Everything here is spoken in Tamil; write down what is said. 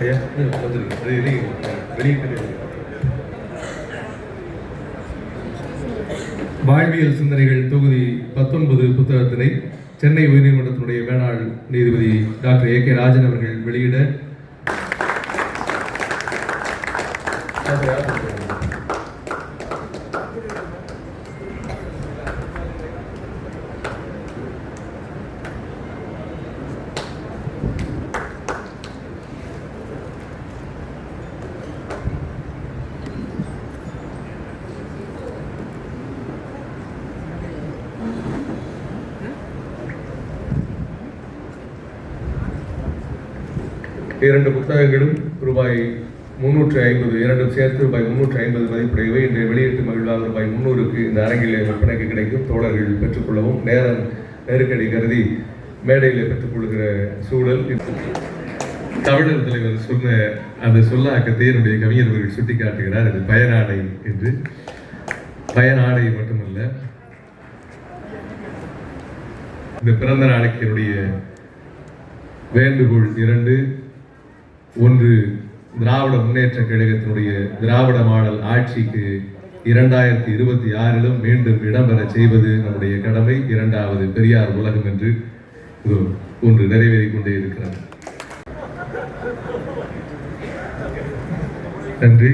ஐயா வந்துருங்க. வெளியிட்டு வாழ்வியல் சிந்தனைகள் தொகுதி பத்தொன்பது புத்தகத்தினை சென்னை உயர்நீதிமன்றத்தினுடைய வேளாண் நீதிபதி டாக்டர் ஏ கே ராஜன் அவர்கள் வெளியிட இரண்டு புத்தகங்களும் ரூபாய் முன்னூற்றி ஐம்பது இரண்டும் சேர்த்து ரூபாய் முன்னூற்றி ஐம்பது மதிப்புடையவை. இன்றைய வெளியீட்டு மகிழ்வாக ரூபாய் முன்னூறுக்கு இந்த அரங்கில் விற்பனைக்கு கிடைக்கும். தோழர்கள் பெற்றுக்கொள்ளவும் நேரம் நெருக்கடி கருதி மேடையில் பெற்றுக்கொள்கிற சூழல். தமிழர் தலைவர் சொன்ன அந்த சொல்லாக்கத்தை என்னுடைய கவிஞர்கள் சுட்டிக்காட்டுகிறார். அது பயனாடை என்று. பயனாடை மட்டுமல்ல இந்த பிறந்த நாளைக்கு என்னுடைய வேண்டுகோள் இரண்டு ஒன்று திராவிட முன்னேற்ற கழகத்தினுடைய திராவிட மாடல் ஆட்சிக்கு இரண்டாயிரத்தி இருபத்தி ஆறிலும் மீண்டும் இடம்பெற செய்வது நம்முடைய கடமை. இரண்டாவது பெரியார் உலகம் என்று ஒன்று நிறைவேறிக் கொண்டே இருக்கிறார் நன்றி.